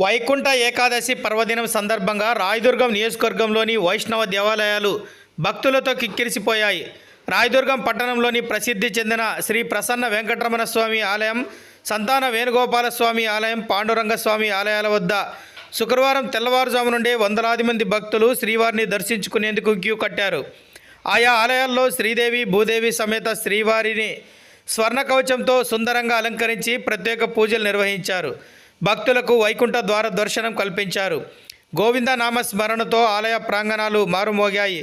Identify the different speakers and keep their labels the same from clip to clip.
Speaker 1: వైకుంఠ ఏకాదశి పర్వదినం సందర్భంగా రాయదుర్గం నియోజకవర్గంలోని వైష్ణవ దేవాలయాలు భక్తులతో కిక్కిరిసిపోయాయి. రాయదుర్గం పట్టణంలోని ప్రసిద్ధి చెందిన శ్రీ ప్రసన్న వెంకటరమణ స్వామి ఆలయం సంతాన వేణుగోపాల స్వామి ఆలయం పాండురంగ స్వామి ఆలయాల వద్ద శుక్రవారం తెల్లవారుజాము నుండే వందలాది మంది భక్తులు శ్రీవారిని దర్శించుకునేందుకు క్యూ కట్టారు. ఆయా ఆలయాల్లో శ్రీదేవి భూదేవి సమేత శ్రీవారిని స్వర్ణ కవచంతో సుందరంగా అలంకరించి ప్రత్యేక పూజలు నిర్వహించారు. భక్తులకు వైకుంఠ ద్వార దర్శనం కల్పించారు. గోవింద నామ స్మరణతో ఆలయ ప్రాంగణాలు మారుమోగాయి.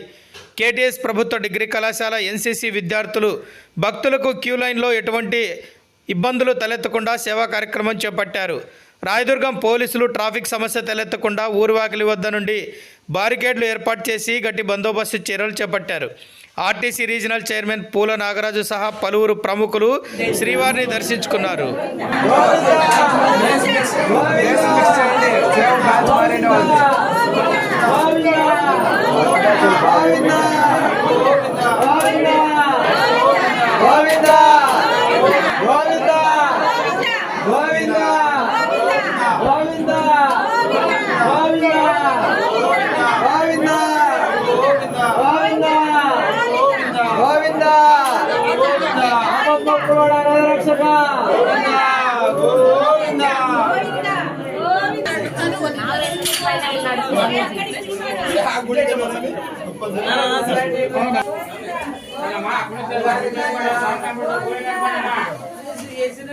Speaker 1: కేటీఎస్ ప్రభుత్వ డిగ్రీ కళాశాల ఎన్సీసీ విద్యార్థులు భక్తులకు క్యూ లైన్లో ఎటువంటి ఇబ్బందులు తలెత్తకుండా సేవా కార్యక్రమం చేపట్టారు. రాయదుర్గం పోలీసులు ట్రాఫిక్ సమస్య తలెత్తకుండా ఊరువాకిలి వద్ద నుండి బారికేడ్లు ఏర్పాటు చేసి గట్టి బందోబస్తు చర్యలు చేపట్టారు. ఆర్టీసీ రీజనల్ చైర్మన్ పూల నాగరాజు సహా పలువురు ప్రముఖులు శ్రీవారిని దర్శించుకున్నారు.
Speaker 2: గొప్పవాడ రక్షక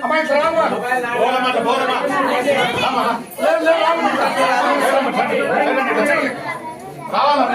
Speaker 3: అమ్మాయి
Speaker 2: చూడమ్మా బోరమ్మ బోరమ్మ రావాలమ్మా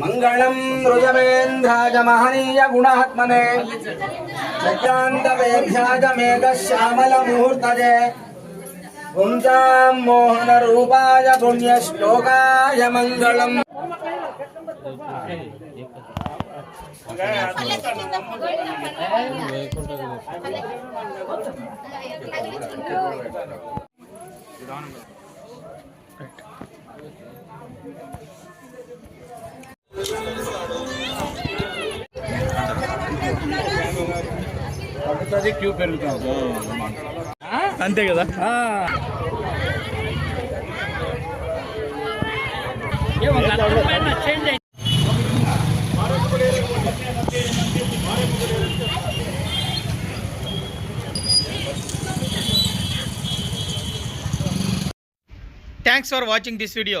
Speaker 2: मङ्गलम् रुजवेन्द्राय महनीय गुणहात्मने चक्रान्तवेभ्याय मेघश्यामलमुहूर्तजे पुंसां मोहनरूपाय पुण्यश्लोकाय मङ्गलम्।
Speaker 1: అంతే కదా? Thanks for watching this video